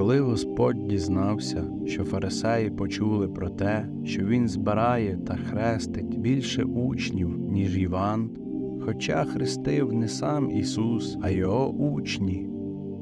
Коли Господь дізнався, що фарисеї почули про те, що він збирає та хрестить більше учнів, ніж Іван, хоча хрестив не сам Ісус, а його учні,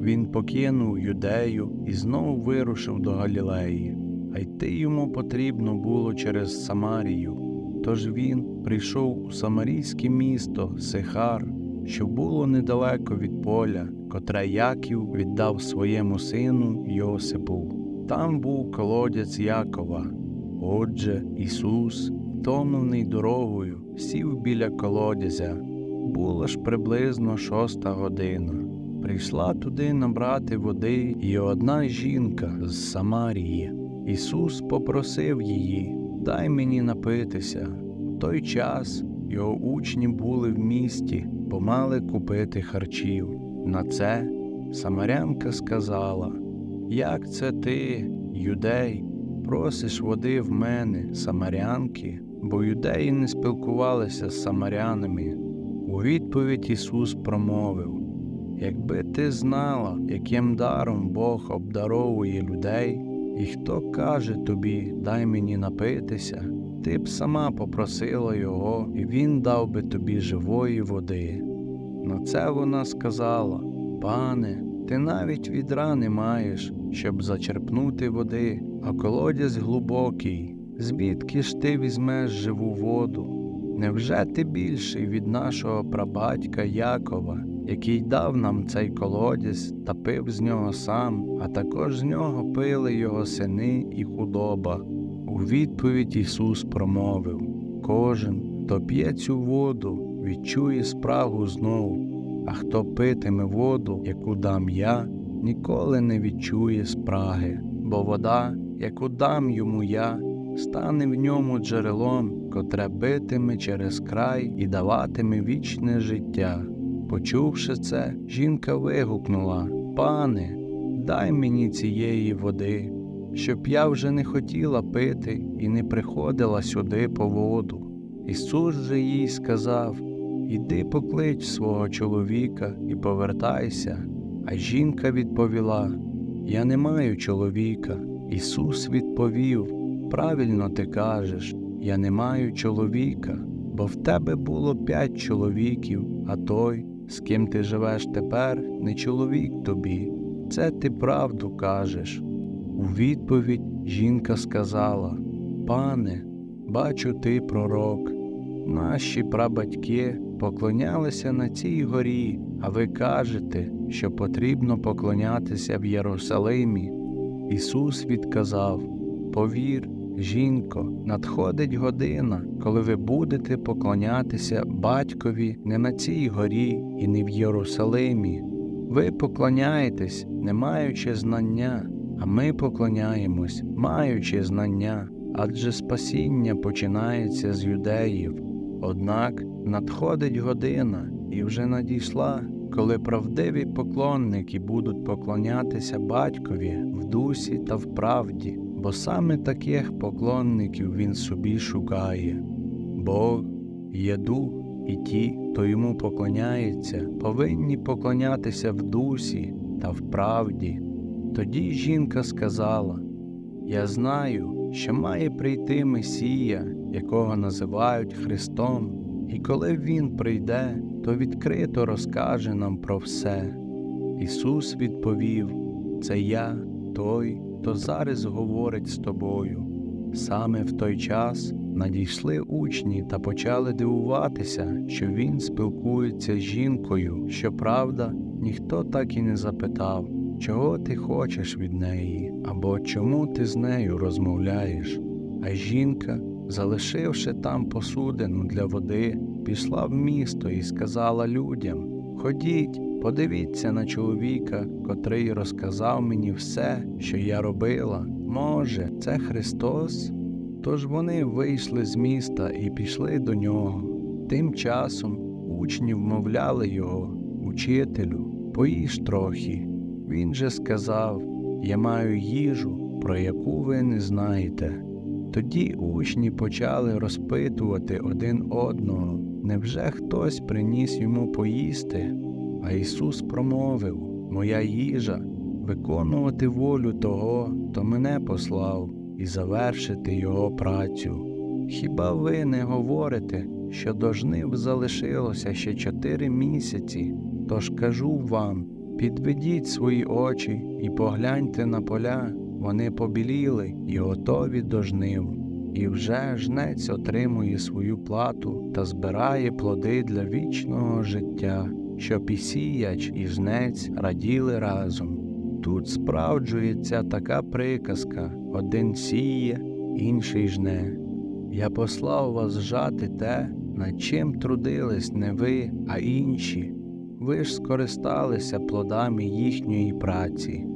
він покинув юдею і знову вирушив до Галілеї, а йти йому потрібно було через Самарію. Тож він прийшов у самарійське місто Сихар, що було недалеко від поля, котре Яків віддав своєму сину Йосипу. Там був колодязь Якова. Отже, Ісус, втомлений дорогою, сів біля колодязя. Було ж приблизно шоста година. Прийшла туди набрати води і одна жінка з Самарії. Ісус попросив її, дай мені напитися. В той час його учні були в місті, бо купити харчів. На це Самарянка сказала: Як це ти, юдей, просиш води в мене, самарянки, бо юдеї не спілкувалися з самарянами. У відповідь Ісус промовив: Якби ти знала, яким даром Бог обдаровує людей, і хто каже тобі, дай мені напитися, ти б сама попросила його, і він дав би тобі живої води. На це вона сказала: Пане, ти навіть відра не маєш, щоб зачерпнути води, а колодязь глибокий. Звідки ж ти візьмеш живу воду? Невже ти більший від нашого прабатька Якова, який дав нам цей колодязь та пив з нього сам, а також з нього пили його сини і худоба? У відповідь Ісус промовив Кожен, хто п'є цю воду, відчує спрагу знову, а хто питиме воду, яку дам я, ніколи не відчує спраги, бо вода, яку дам йому я, стане в ньому джерелом, котре битиме через край і даватиме вічне життя. Почувши це, жінка вигукнула Пане, дай мені цієї води, щоб я вже не хотіла пити і не приходила сюди по воду. Ісус же їй сказав Іди поклич свого чоловіка і повертайся. А жінка відповіла Я не маю чоловіка. Ісус відповів Правильно ти кажеш, я не маю чоловіка, бо в тебе було п'ять чоловіків, а той, з ким ти живеш тепер, не чоловік тобі. Це ти правду кажеш. У відповідь жінка сказала Пане, бачу ти пророк. Наші прабатьки поклонялися на цій горі, а ви кажете, що потрібно поклонятися в Єрусалимі. Ісус відказав Повір, жінко, надходить година, коли ви будете поклонятися батькові не на цій горі і не в Єрусалимі. Ви поклоняєтесь, не маючи знання, а ми поклоняємось, маючи знання, адже спасіння починається з юдеїв. Однак надходить година і вже надійшла, коли правдиві поклонники будуть поклонятися батькові в дусі та в правді, бо саме таких поклонників він собі шукає. Бог є дух, і ті, хто йому поклоняється, повинні поклонятися в дусі та в правді. Тоді жінка сказала: Я знаю, що має прийти Месія, якого називають Христом, і коли Він прийде, то відкрито розкаже нам про все. Ісус відповів: Це я, той, хто зараз говорить з тобою. Саме в той час надійшли учні та почали дивуватися, що він спілкується з жінкою. Щоправда, ніхто так і не запитав, чого ти хочеш від неї, або чому ти з нею розмовляєш. А жінка, залишивши там посудину для води, пішла в місто і сказала людям Ходіть, подивіться на чоловіка, котрий розказав мені все, що я робила. Може, це Христос? Тож вони вийшли з міста і пішли до нього. Тим часом учні вмовляли його, учителю, поїж трохи. Він же сказав Я маю їжу, про яку ви не знаєте. Тоді учні почали розпитувати один одного, невже хтось приніс йому поїсти? А Ісус промовив Моя їжа виконувати волю того, хто мене послав, і завершити його працю. Хіба ви не говорите, що до жнив залишилося ще чотири місяці? Тож кажу вам, підведіть свої очі і погляньте на поля, вони побіліли і готові до жнив. І вже жнець отримує свою плату та збирає плоди для вічного життя, щоб і сіяч, і жнець раділи разом. Тут справджується така приказка один сіє, інший жне. Я послав вас жати те, над чим трудились не ви, а інші. Ви ж скористалися плодами їхньої праці.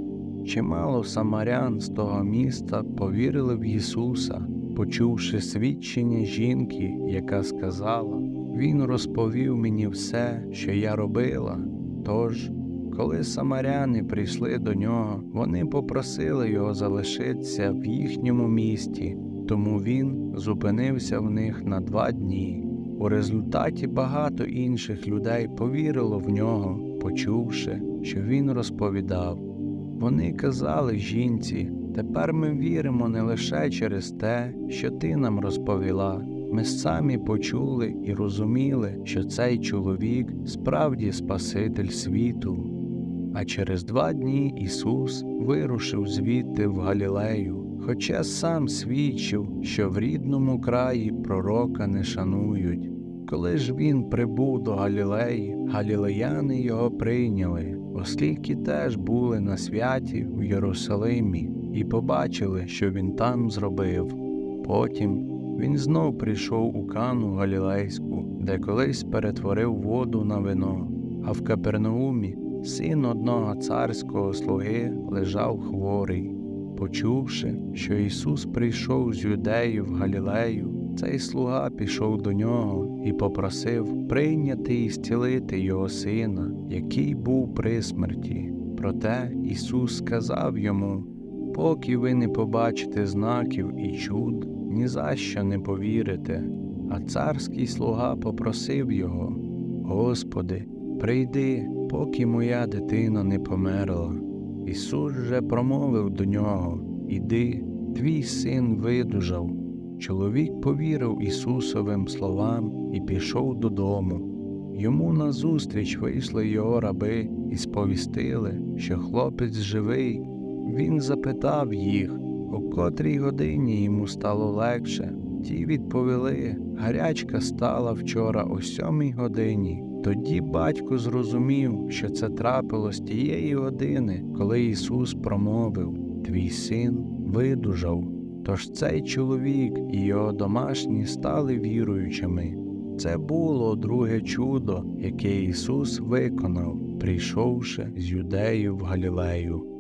Чимало самарян з того міста повірили в Ісуса, почувши свідчення жінки, яка сказала: Він розповів мені все, що я робила. Тож, коли самаряни прийшли до нього, вони попросили його залишитися в їхньому місті, тому він зупинився в них на два дні. У результаті багато інших людей повірило в нього, почувши, що він розповідав. Вони казали жінці, тепер ми віримо не лише через те, що ти нам розповіла. Ми самі почули і розуміли, що цей чоловік справді Спаситель світу. А через два дні Ісус вирушив звідти в Галілею, хоча сам свідчив, що в рідному краї пророка не шанують. Коли ж він прибув до Галілеї, галілеяни його прийняли, оскільки теж були на святі в Єрусалимі, і побачили, що він там зробив. Потім він знов прийшов у Кану Галілейську, де колись перетворив воду на вино, а в Капернаумі син одного царського слуги лежав хворий. Почувши, що Ісус прийшов з юдею в Галілею, цей слуга пішов до нього і попросив прийняти і зцілити його сина, який був при смерті. Проте Ісус сказав йому: Поки ви не побачите знаків і чуд, ні за що не повірите. А царський слуга попросив його: Господи, прийди, поки моя дитина не померла. Ісус же промовив до нього: Іди, твій син видужав. Чоловік повірив Ісусовим словам і пішов додому. Йому назустріч вийшли його раби і сповістили, що хлопець живий. Він запитав їх, у котрій годині йому стало легше. Ті відповіли, гарячка стала вчора о сьомій годині. Тоді батько зрозумів, що це трапилось тієї години, коли Ісус промовив Твій син видужав. Тож цей чоловік і його домашні стали віруючими. Це було друге чудо, яке Ісус виконав, прийшовши з юдею в Галілею.